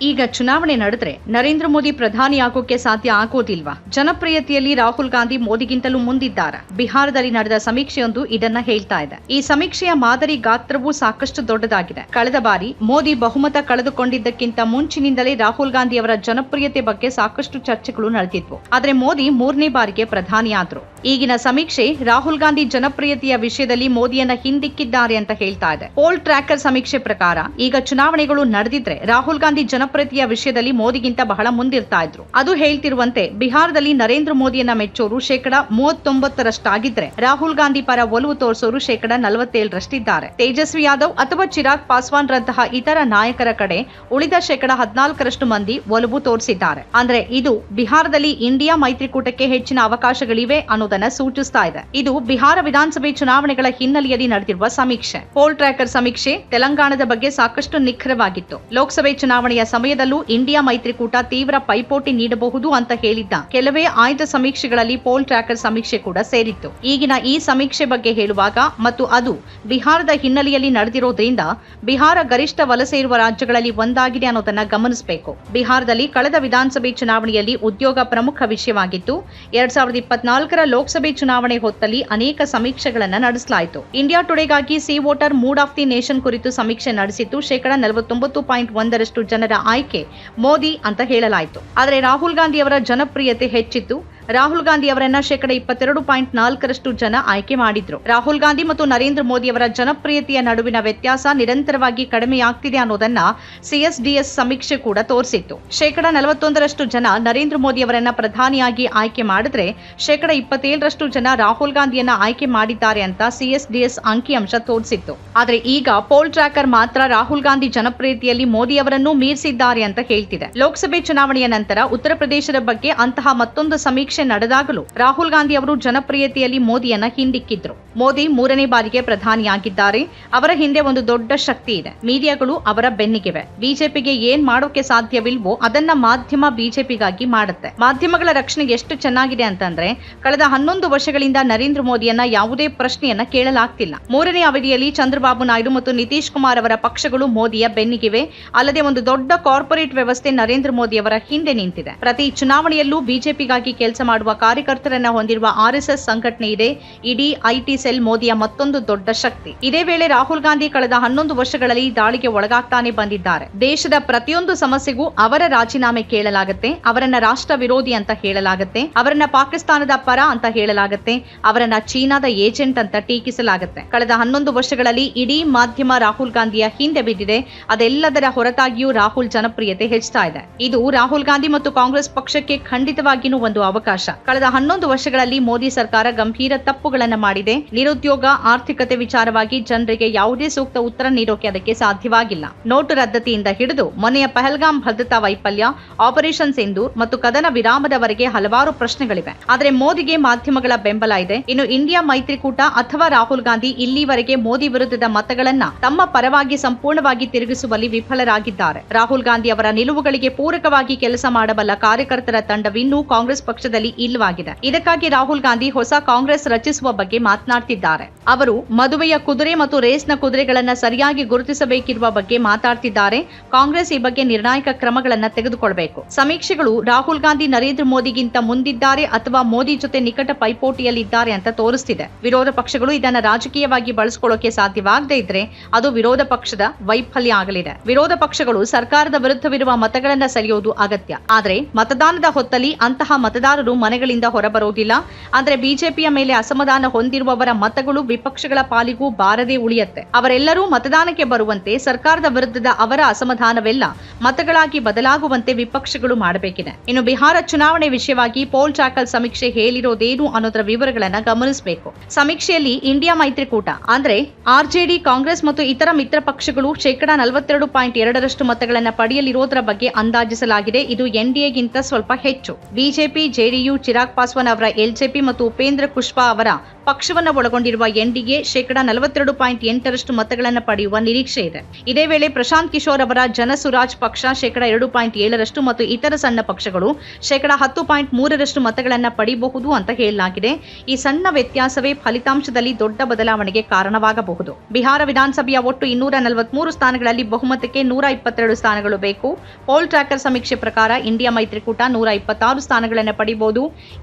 ಈಗ ಚುನಾವಣೆ ನಡೆದ್ರೆ ನರೇಂದ್ರ ಮೋದಿ ಪ್ರಧಾನಿ ಆಗೋಕೆ ಸಾಧ್ಯ ಆಗೋದಿಲ್ವಾ? ಜನಪ್ರಿಯತೆಯಲ್ಲಿ ರಾಹುಲ್ ಗಾಂಧಿ ಮೋದಿಗಿಂತಲೂ ಮುಂದಿದ್ದಾರೆ. ಬಿಹಾರದಲ್ಲಿ ನಡೆದ ಸಮೀಕ್ಷೆಯೊಂದು ಇದನ್ನ ಹೇಳ್ತಾ ಇದೆ. ಈ ಸಮೀಕ್ಷೆಯ ಮಾದರಿ ಗಾತ್ರವೂ ಸಾಕಷ್ಟು ದೊಡ್ಡದಾಗಿದೆ. ಕಳೆದ ಬಾರಿ ಮೋದಿ ಬಹುಮತ ಕಳೆದುಕೊಂಡಿದ್ದಕ್ಕಿಂತ ಮುಂಚಿನಿಂದಲೇ ರಾಹುಲ್ ಗಾಂಧಿ ಅವರ ಜನಪ್ರಿಯತೆ ಬಗ್ಗೆ ಸಾಕಷ್ಟು ಚರ್ಚೆಗಳು ನಡೆದಿದ್ವು. ಆದರೆ ಮೋದಿ ಮೂರನೇ ಬಾರಿಗೆ ಪ್ರಧಾನಿಯಾದ್ರು. ಈಗಿನ ಸಮೀಕ್ಷೆ ರಾಹುಲ್ ಗಾಂಧಿ ಜನಪ್ರಿಯತೆಯ ವಿಷಯದಲ್ಲಿ ಮೋದಿಯನ್ನ ಹಿಂದಿಕ್ಕಿದ್ದಾರೆ ಅಂತ ಹೇಳ್ತಾ ಇದೆ. ಪೋಲ್ ಟ್ರ್ಯಾಕರ್ ಸಮೀಕ್ಷೆ ಪ್ರಕಾರ ಈಗ ಚುನಾವಣೆಗಳು ನಡೆದಿದ್ರೆ ರಾಹುಲ್ ಗಾಂಧಿ ಜನಪ್ರಿಯತೆಯ ವಿಷಯದಲ್ಲಿ ಮೋದಿಗಿಂತ ಬಹಳ ಮುಂದಿರ್ತಾ ಇದ್ರು. ಅದು ಹೇಳ್ತಿರುವಂತೆ ಬಿಹಾರದಲ್ಲಿ ನರೇಂದ್ರ ಮೋದಿಯನ್ನ ಮೆಚ್ಚೋರು ಶೇಕಡ ಮೂವತ್ತೊಂಬತ್ತರಷ್ಟಾಗಿದ್ರೆ ರಾಹುಲ್ ಗಾಂಧಿ ಪರ ಒಲವು ತೋರಿಸೋರು ಶೇಕಡ ನಲವತ್ತೇಳರಷ್ಟಿದ್ದಾರೆ. ತೇಜಸ್ವಿ ಯಾದವ್ ಅಥವಾ ಚಿರಾಗ್ ಪಾಸ್ವಾನ್ ರಂತಹ ಇತರ ನಾಯಕರ ಕಡೆ ಉಳಿದ ಶೇಕಡ ಹದಿನಾಲ್ಕರಷ್ಟು ಮಂದಿ ಒಲವು ತೋರಿಸಿದ್ದಾರೆ. ಅಂದ್ರೆ ಇದು ಬಿಹಾರದಲ್ಲಿ ಇಂಡಿಯಾ ಮೈತ್ರಿಕೂಟಕ್ಕೆ ಹೆಚ್ಚಿನ ಅವಕಾಶಗಳಿವೆ ಅನ್ನೋದನ್ನ ಸೂಚಿಸ್ತಾ ಇದೆ. ಇದು ಬಿಹಾರ ವಿಧಾನಸಭೆ ಚುನಾವಣೆಗಳ ಹಿನ್ನೆಲೆಯಲ್ಲಿ ನಡೆದಿರುವ ಸಮೀಕ್ಷೆ. ಪೋಲ್ ಟ್ರ್ಯಾಕರ್ ಸಮೀಕ್ಷೆ ತೆಲಂಗಾಣದ ಬಗ್ಗೆ ಸಾಕಷ್ಟು ನಿಖರವಾಗಿತ್ತು. ಲೋಕಸಭೆ ಚುನಾವಣೆಯ ಸಮಯದಲ್ಲೂ ಇಂಡಿಯಾ ಮೈತ್ರಿಕೂಟ ತೀವ್ರ ಪೈಪೋಟಿ ನೀಡಬಹುದು ಅಂತ ಹೇಳಿದ್ದ ಕೆಲವೇ ಆಯ್ದ ಸಮೀಕ್ಷೆಗಳಲ್ಲಿ ಪೋಲ್ ಟ್ರ್ಯಾಕರ್ ಸಮೀಕ್ಷೆ ಕೂಡ ಸೇರಿತ್ತು. ಈಗಿನ ಈ ಸಮೀಕ್ಷೆ ಬಗ್ಗೆ ಹೇಳುವಾಗ ಮತ್ತು ಅದು ಬಿಹಾರದ ಹಿನ್ನೆಲೆಯಲ್ಲಿ ನಡೆದಿರೋದ್ರಿಂದ ಬಿಹಾರ ಗರಿಷ್ಠ ವಲಸೆ ಇರುವ ರಾಜ್ಯಗಳಲ್ಲಿ ಒಂದಾಗಿದೆ ಅನ್ನೋದನ್ನ ಗಮನಿಸಬೇಕು. ಬಿಹಾರದಲ್ಲಿ ಕಳೆದ ವಿಧಾನಸಭೆ ಚುನಾವಣೆಯಲ್ಲಿ ಉದ್ಯೋಗ ಪ್ರಮುಖ ವಿಷಯವಾಗಿತ್ತು. ಎರಡ್ ಸಾವಿರದ ಇಪ್ಪತ್ನಾಲ್ಕರ ಲೋಕಸಭೆ ಚುನಾವಣೆ ಹೊತ್ತಲ್ಲಿ ಅನೇಕ ಸಮೀಕ್ಷೆಗಳನ್ನು ನಡೆಸಲಾಯಿತು. India ಟುಡೇಗಾಗಿ C voter mood of the nation ಕುರಿತು ಸಮೀಕ್ಷೆ ನಡೆಸಿತ್ತು ಶೇಕಡಾ ನಲವತ್ತೊಂಬತ್ತು ಪಾಯಿಂಟ್ ಒಂದರಷ್ಟು ಜನರ ಆಯ್ಕೆ ಮೋದಿ ಅಂತ ಹೇಳಲಾಯಿತು. ಆದರೆ ರಾಹುಲ್ ಗಾಂಧಿ ಅವರ ಜನಪ್ರಿಯತೆ ಹೆಚ್ಚಿತ್ತು ರಾಹುಲ್ ಗಾಂಧಿ ಅವರನ್ನ ಶೇಕಡ ಇಪ್ಪತ್ತೆರಡು ಪಾಯಿಂಟ್ ನಾಲ್ಕರಷ್ಟು ಜನ ಆಯ್ಕೆ ಮಾಡಿದ್ರು. ರಾಹುಲ್ ಗಾಂಧಿ ಮತ್ತು ನರೇಂದ್ರ ಮೋದಿ ಅವರ ಜನಪ್ರಿಯತೆಯ ನಡುವಿನ ವ್ಯತ್ಯಾಸ ನಿರಂತರವಾಗಿ ಕಡಿಮೆಯಾಗ್ತಿದೆ ಅನ್ನೋದನ್ನ ಸಿಎಸ್ಡಿಎಸ್ ಸಮೀಕ್ಷೆ ಕೂಡ ತೋರಿಸಿತ್ತು. ಶೇಕಡ ನಲವತ್ತೊಂದರಷ್ಟು ಜನ ನರೇಂದ್ರ ಮೋದಿ ಅವರನ್ನ ಪ್ರಧಾನಿಯಾಗಿ ಆಯ್ಕೆ ಮಾಡಿದ್ರೆ ಶೇಕಡ ಇಪ್ಪತ್ತೇಳರಷ್ಟು ಜನ ರಾಹುಲ್ ಗಾಂಧಿಯನ್ನ ಆಯ್ಕೆ ಮಾಡಿದ್ದಾರೆ ಅಂತ ಸಿಎಸ್ಡಿಎಸ್ ಅಂಕಿಅಂಶ ತೋರಿಸಿತ್ತು. ಆದ್ರೆ ಈಗ ಪೋಲ್ ಟ್ರ್ಯಾಕರ್ ಮಾತ್ರ ರಾಹುಲ್ ಗಾಂಧಿ ಜನಪ್ರಿಯತೆಯಲ್ಲಿ ಮೋದಿ ಅವರನ್ನು ಮೀರಿಸಿದ್ದಾರೆ ಅಂತ ಹೇಳ್ತಿದೆ. ಲೋಕಸಭೆ ಚುನಾವಣೆಯ ನಂತರ ಉತ್ತರ ಪ್ರದೇಶದ ಬಗ್ಗೆ ಅಂತಹ ಮತ್ತೊಂದು ಸಮೀಕ್ಷೆ ನಡೆದಾಗಲೂ ರಾಹುಲ್ ಗಾಂಧಿ ಅವರು ಜನಪ್ರಿಯತೆಯಲ್ಲಿ ಮೋದಿಯನ್ನ ಹಿಂದಿಕ್ಕಿದ್ರು. ಮೋದಿ ಮೂರನೇ ಬಾರಿಗೆ ಪ್ರಧಾನಿಯಾಗಿದ್ದಾರೆ. ಅವರ ಹಿಂದೆ ಒಂದು ದೊಡ್ಡ ಶಕ್ತಿ ಇದೆ. ಮೀಡಿಯಾಗಳು ಅವರ ಬೆನ್ನಿಗಿವೆ. ಬಿಜೆಪಿಗೆ ಏನ್ ಮಾಡೋಕೆ ಸಾಧ್ಯವಿಲ್ವೋ ಅದನ್ನ ಮಾಧ್ಯಮ ಬಿಜೆಪಿಗಾಗಿ ಮಾಡುತ್ತೆ. ಮಾಧ್ಯಮಗಳ ರಕ್ಷಣೆ ಎಷ್ಟು ಚೆನ್ನಾಗಿದೆ ಅಂತಂದ್ರೆ, ಕಳೆದ ಹನ್ನೊಂದು ವರ್ಷಗಳಿಂದ ನರೇಂದ್ರ ಮೋದಿಯನ್ನ ಯಾವುದೇ ಪ್ರಶ್ನೆಯನ್ನ ಕೇಳಲಾಗ್ತಿಲ್ಲ. ಮೂರನೇ ಅವಧಿಯಲ್ಲಿ ಚಂದ್ರಬಾಬು ನಾಯ್ಡು ಮತ್ತು ನಿತೀಶ್ ಕುಮಾರ್ ಅವರ ಪಕ್ಷಗಳು ಮೋದಿಯ ಬೆನ್ನಿಗಿವೆ. ಅಲ್ಲದೆ ಒಂದು ದೊಡ್ಡ ಕಾರ್ಪೊರೇಟ್ ವ್ಯವಸ್ಥೆ ನರೇಂದ್ರ ಮೋದಿ ಅವರ ಹಿಂದೆ ನಿಂತಿದೆ. ಪ್ರತಿ ಚುನಾವಣೆಯಲ್ಲೂ ಬಿಜೆಪಿಗಾಗಿ ಕೆಲಸ ಮಾಡುವ ಕಾರ್ಯಕರ್ತರನ್ನ ಹೊಂದಿರುವ ಆರ್ಎಸ್ಎಸ್ ಸಂಘಟನೆ ಇದೆ. ಇಡೀ ಐಟಿ ಸೆಲ್ ಮೋದಿಯ ಮತ್ತೊಂದು ದೊಡ್ಡ ಶಕ್ತಿ. ಇದೇ ವೇಳೆ ರಾಹುಲ್ ಗಾಂಧಿ ಕಳೆದ ಹನ್ನೊಂದು ವರ್ಷಗಳಲ್ಲಿ ದಾಳಿಗೆ ಒಳಗಾಗ್ತಾನೆ ಬಂದಿದ್ದಾರೆ. ದೇಶದ ಪ್ರತಿಯೊಂದು ಸಮಸ್ಯೆಗೂ ಅವರ ರಾಜೀನಾಮೆ ಕೇಳಲಾಗುತ್ತೆ, ಅವರನ್ನ ರಾಷ್ಟ್ರ ವಿರೋಧಿ ಅಂತ ಹೇಳಲಾಗುತ್ತೆ, ಅವರನ್ನ ಪಾಕಿಸ್ತಾನದ ಪರ ಅಂತ ಹೇಳಲಾಗುತ್ತೆ, ಅವರನ್ನ ಚೀನಾದ ಏಜೆಂಟ್ ಅಂತ ಟೀಕಿಸಲಾಗುತ್ತೆ. ಕಳೆದ ಹನ್ನೊಂದು ವರ್ಷಗಳಲ್ಲಿ ಇಡೀ ಮಾಧ್ಯಮ ರಾಹುಲ್ ಗಾಂಧಿಯ ಹಿಂದೆ ಬಿದ್ದಿದೆ. ಅದೆಲ್ಲದರ ಹೊರತಾಗಿಯೂ ರಾಹುಲ್ ಜನಪ್ರಿಯತೆ ಹೆಚ್ಚುತ್ತಾ ಇದೆ. ಇದು ರಾಹುಲ್ ಗಾಂಧಿ ಮತ್ತು ಕಾಂಗ್ರೆಸ್ ಪಕ್ಷಕ್ಕೆ ಖಂಡಿತವಾಗಿಯೂ ಒಂದು ಅವಕಾಶ. ಕಳೆದ ಹನ್ನೊಂದು ವರ್ಷಗಳಲ್ಲಿ ಮೋದಿ ಸರ್ಕಾರ ಗಂಭೀರ ತಪ್ಪುಗಳನ್ನು ಮಾಡಿದೆ. ನಿರುದ್ಯೋಗ, ಆರ್ಥಿಕತೆ ವಿಚಾರವಾಗಿ ಜನರಿಗೆ ಯಾವುದೇ ಸೂಕ್ತ ಉತ್ತರ ನೀಡೋಕೆ ಅದಕ್ಕೆ ಸಾಧ್ಯವಾಗಿಲ್ಲ. ನೋಟು ರದ್ದತಿಯಿಂದ ಹಿಡಿದು ಮೊನ್ನೆಯ ಪಹಲ್ಗಾಮ್ ಭದ್ರತಾ ವೈಫಲ್ಯ, ಆಪರೇಷನ್ ಸಿಂಧೂರ್ ಮತ್ತು ಕದನ ವಿರಾಮದವರೆಗೆ ಹಲವಾರು ಪ್ರಶ್ನೆಗಳಿವೆ. ಆದರೆ ಮೋದಿಗೆ ಮಾಧ್ಯಮಗಳ ಬೆಂಬಲ ಇದೆ. ಇನ್ನು ಇಂಡಿಯಾ ಮೈತ್ರಿಕೂಟ ಅಥವಾ ರಾಹುಲ್ ಗಾಂಧಿ ಇಲ್ಲಿವರೆಗೆ ಮೋದಿ ವಿರುದ್ಧದ ಮತಗಳನ್ನ ತಮ್ಮ ಪರವಾಗಿ ಸಂಪೂರ್ಣವಾಗಿ ತಿರುಗಿಸುವಲ್ಲಿ ವಿಫಲರಾಗಿದ್ದಾರೆ. ರಾಹುಲ್ ಗಾಂಧಿ ಅವರ ನಿಲುವುಗಳಿಗೆ ಪೂರಕವಾಗಿ ಕೆಲಸ ಮಾಡಬಲ್ಲ ಕಾರ್ಯಕರ್ತರ ತಂಡವಿನ್ನೂ ಕಾಂಗ್ರೆಸ್ ಪಕ್ಷದಲ್ಲಿ ಇಲ್ಲವಾಗಿದೆ. ಇದಕ್ಕಾಗಿ ರಾಹುಲ್ ಗಾಂಧಿ ಹೊಸ ಕಾಂಗ್ರೆಸ್ ರಚಿಸುವ ಬಗ್ಗೆ ಮಾತನಾಡ್ತಿದ್ದಾರೆ. ಅವರು ಮದುವೆಯ ಕುದುರೆ ಮತ್ತು ರೇಸ್ನ ಕುದುರೆಗಳನ್ನ ಸರಿಯಾಗಿ ಗುರುತಿಸಬೇಕಿರುವ ಬಗ್ಗೆ ಮಾತಾಡ್ತಿದ್ದಾರೆ. ಕಾಂಗ್ರೆಸ್ ಈ ಬಗ್ಗೆ ನಿರ್ಣಾಯಕ ಕ್ರಮಗಳನ್ನ ತೆಗೆದುಕೊಳ್ಬೇಕು. ಸಮೀಕ್ಷೆಗಳು ರಾಹುಲ್ ಗಾಂಧಿ ನರೇಂದ್ರ ಮೋದಿಗಿಂತ ಮುಂದಿದ್ದಾರೆ ಅಥವಾ ಮೋದಿ ಜೊತೆ ನಿಕಟ ಪೈಪೋಟಿಯಲ್ಲಿದ್ದಾರೆ ಅಂತ ತೋರಿಸ್ತಿದೆ. ವಿರೋಧ ಪಕ್ಷಗಳು ಇದನ್ನ ರಾಜಕೀಯವಾಗಿ ಬಳಸಿಕೊಳ್ಳೋಕೆ ಸಾಧ್ಯವಾಗದೇ ಇದ್ರೆ ಅದು ವಿರೋಧ ಪಕ್ಷದ ವೈಫಲ್ಯ ಆಗಲಿದೆ. ವಿರೋಧ ಪಕ್ಷಗಳು ಸರ್ಕಾರದ ವಿರುದ್ಧವಿರುವ ಮತಗಳನ್ನ ಸೆಳೆಯುವುದು ಅಗತ್ಯ. ಆದರೆ ಮತದಾನದ ಹೊತ್ತಲ್ಲಿ ಅಂತಹ ಮತದಾರರು ಮನೆಗಳಿಂದ ಹೊರಬರೋದಿಲ್ಲ. ಅಂದ್ರೆ ಬಿಜೆಪಿಯ ಮೇಲೆ ಅಸಮಾಧಾನ ಹೊಂದಿರುವವರ ಮತಗಳು ವಿಪಕ್ಷಗಳ ಪಾಲಿಗೂ ಬಾರದೆ ಉಳಿಯತ್ತೆ. ಅವರೆಲ್ಲರೂ ಮತದಾನಕ್ಕೆ ಬರುವಂತೆ ಸರ್ಕಾರದ ವಿರುದ್ಧದ ಅವರ ಅಸಮಾಧಾನವೆಲ್ಲ ಮತಗಳಾಗಿ ಬದಲಾಗುವಂತೆ ವಿಪಕ್ಷಗಳು ಮಾಡಬೇಕಿದೆ. ಇನ್ನು ಬಿಹಾರ ಚುನಾವಣೆ ವಿಷಯವಾಗಿ ಪೋಲ್ ಚಾಕಲ್ ಸಮೀಕ್ಷೆ ಹೇಳಿರೋದೇನು ಅನ್ನೋದರ ವಿವರಗಳನ್ನು ಗಮನಿಸಬೇಕು. ಸಮೀಕ್ಷೆಯಲ್ಲಿ ಇಂಡಿಯಾ ಮೈತ್ರಿಕೂಟ, ಅಂದ್ರೆ ಆರ್ಜೆಡಿ ಕಾಂಗ್ರೆಸ್ ಮತ್ತು ಇತರ ಮಿತ್ರ ಪಕ್ಷಗಳು ಶೇಕಡಾ ನಲವತ್ತೆರಡು ಪಾಯಿಂಟ್ ಎರಡರಷ್ಟು ಮತಗಳನ್ನು ಪಡೆಯಲಿರೋದರ ಬಗ್ಗೆ ಅಂದಾಜಿಸಲಾಗಿದೆ. ಇದು ಎನ್ಡಿಎಗಿಂತ ಸ್ವಲ್ಪ ಹೆಚ್ಚು. ಬಿಜೆಪಿ ಜೆಡಿಯು ಚಿರಾಗ್ ಪಾಸ್ವಾನ್ ಅವರ ಎಲ್ಜೆಪಿ ಮತ್ತು ಉಪೇಂದ್ರ ಕುಶ್ವಾ ಅವರ ಪಕ್ಷವನ್ನ ಒಳಗೊಂಡಿರುವ ಎನ್ಡಿಎ ಶೇಕಡಾ ನಲವತ್ತೆರಡು ಪಾಯಿಂಟ್ ಎಂಟರಷ್ಟು ಮತಗಳನ್ನು ಪಡೆಯುವ ನಿರೀಕ್ಷೆ ಇದೆ. ಇದೇ ವೇಳೆ ಪ್ರಶಾಂತ್ ಕಿಶೋರ್ ಅವರ ಜನಸುರಾಜ್ ಪಕ್ಷ ಶೇಕಡ ಎರಡು ಪಾಯಿಂಟ್ ಏಳರಷ್ಟು ಮತ್ತು ಇತರ ಸಣ್ಣ ಪಕ್ಷಗಳು ಶೇಕಡ ಹತ್ತು ಪಾಯಿಂಟ್ ಮೂರರಷ್ಟು ಮತಗಳನ್ನು ಪಡೆಯಬಹುದು ಅಂತ ಹೇಳಲಾಗಿದೆ. ಈ ಸಣ್ಣ ವ್ಯತ್ಯಾಸವೇ ಫಲಿತಾಂಶದಲ್ಲಿ ದೊಡ್ಡ ಬದಲಾವಣೆಗೆ ಕಾರಣವಾಗಬಹುದು. ಬಿಹಾರ ವಿಧಾನಸಭೆಯ ಒಟ್ಟು ಇನ್ನೂರ ನಲವತ್ಮೂರು ಸ್ಥಾನಗಳಲ್ಲಿ ಬಹುಮತಕ್ಕೆ ನೂರ ಇಪ್ಪತ್ತೆರಡು ಸ್ಥಾನಗಳು ಬೇಕು. ಪೋಲ್ ಟ್ರ್ಯಾಕರ್ ಸಮೀಕ್ಷೆ ಪ್ರಕಾರ ಇಂಡಿಯಾ ಮೈತ್ರಿಕೂಟ ನೂರ ಇಪ್ಪತ್ತಾರು ಸ್ಥಾನಗಳನ್ನು ಪಡೆಯಬಹುದು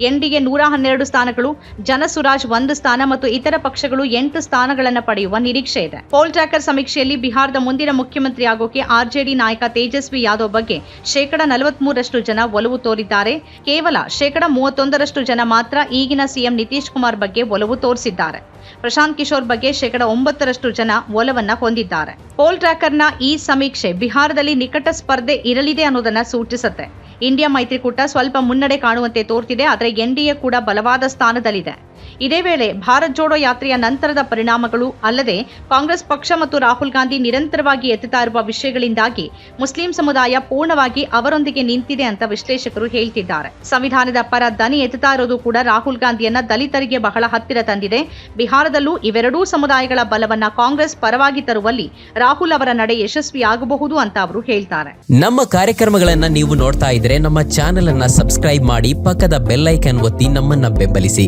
ಎನ್ಡಿಗೆ ನೂರ ಹನ್ನೆರಡು ಸ್ಥಾನಗಳು, ಜನಸುರಾಜ್ ಒಂದು ಸ್ಥಾನ ಮತ್ತು ಇತರ ಪಕ್ಷಗಳು ಎಂಟು ಸ್ಥಾನಗಳನ್ನು ಪಡೆಯುವ ನಿರೀಕ್ಷೆ ಇದೆ. ಪೋಲ್ ಟ್ರ್ಯಾಕರ್ ಸಮೀಕ್ಷೆಯಲ್ಲಿ ಬಿಹಾರದ ಮುಂದಿನ ಮುಖ್ಯಮಂತ್ರಿ ಆಗೋಕೆ ಆರ್ಜೆಡಿ ನಾಯಕ ತೇಜಸ್ವಿ ಯಾದವ್ ಬಗ್ಗೆ ಶೇಕಡ ನಲವತ್ಮೂರಷ್ಟು ಜನ ಒಲವು ತೋರಿದ್ದಾರೆ. ಕೇವಲ ಶೇಕಡ ಮೂವತ್ತೊಂದರಷ್ಟು ಜನ ಮಾತ್ರ ಈಗಿನ ಸಿಎಂ ನಿತೀಶ್ ಕುಮಾರ್ ಬಗ್ಗೆ ಒಲವು ತೋರಿಸಿದ್ದಾರೆ. ಪ್ರಶಾಂತ್ ಕಿಶೋರ್ ಬಗ್ಗೆ ಶೇಕಡ ಒಂಬತ್ತರಷ್ಟು ಜನ ಒಲವನ್ನ ಹೊಂದಿದ್ದಾರೆ. ಪೋಲ್ ಟ್ರ್ಯಾಕರ್ನ ಈ ಸಮೀಕ್ಷೆ ಬಿಹಾರದಲ್ಲಿ ನಿಕಟ ಸ್ಪರ್ಧೆ ಇರಲಿದೆ ಅನ್ನೋದನ್ನ ಸೂಚಿಸುತ್ತೆ. ಇಂಡಿಯಾ ಮೈತ್ರಿಕೂಟ ಸ್ವಲ್ಪ ಮುನ್ನಡೆ ಕಾಣುವಂತೆ ತೋರ್ತಿದೆ ಆದರೆ ಎನ್ಡಿಎ ಕೂಡ ಬಲವಾದ ಸ್ಥಾನದಲ್ಲಿದೆ. ಇದೇ ವೇಳೆ ಭಾರತ್ ಜೋಡೋ ಯಾತ್ರೆಯ ನಂತರದ ಪರಿಣಾಮಗಳು ಅಲ್ಲದೆ ಕಾಂಗ್ರೆಸ್ ಪಕ್ಷ ಮತ್ತು ರಾಹುಲ್ ಗಾಂಧಿ ನಿರಂತರವಾಗಿ ಎತ್ತುತ್ತಾ ಇರುವ ವಿಷಯಗಳಿಂದಾಗಿ ಮುಸ್ಲಿಂ ಸಮುದಾಯ ಪೂರ್ಣವಾಗಿ ಅವರೊಂದಿಗೆ ನಿಂತಿದೆ ಅಂತ ವಿಶ್ಲೇಷಕರು ಹೇಳ್ತಿದ್ದಾರೆ. ಸಂವಿಧಾನದ ಪರ ದನಿ ಎತ್ತುತ್ತಾ ಇರೋದು ಕೂಡ ರಾಹುಲ್ ಗಾಂಧಿಯನ್ನ ದಲಿತರಿಗೆ ಬಹಳ ಹತ್ತಿರ ತಂದಿದೆ. ಬಿಹಾರದಲ್ಲೂ ಇವೆರಡೂ ಸಮುದಾಯಗಳ ಬಲವನ್ನ ಕಾಂಗ್ರೆಸ್ ಪರವಾಗಿ ತರುವಲ್ಲಿ ರಾಹುಲ್ ಅವರ ನಡೆ ಯಶಸ್ವಿಯಾಗಬಹುದು ಅಂತ ಅವರು ಹೇಳ್ತಾರೆ. ನಮ್ಮ ಕಾರ್ಯಕ್ರಮಗಳನ್ನ ನೀವು ನೋಡ್ತಾ ಇದ್ರೆ ನಮ್ಮ ಚಾನೆಲ್ ಅನ್ನ ಸಬ್ಸ್ಕ್ರೈಬ್ ಮಾಡಿ ಪಕ್ಕದ ಬೆಲ್ಲೈಕನ್ ಒತ್ತಿ ನಮ್ಮನ್ನ ಬೆಂಬಲಿಸಿ.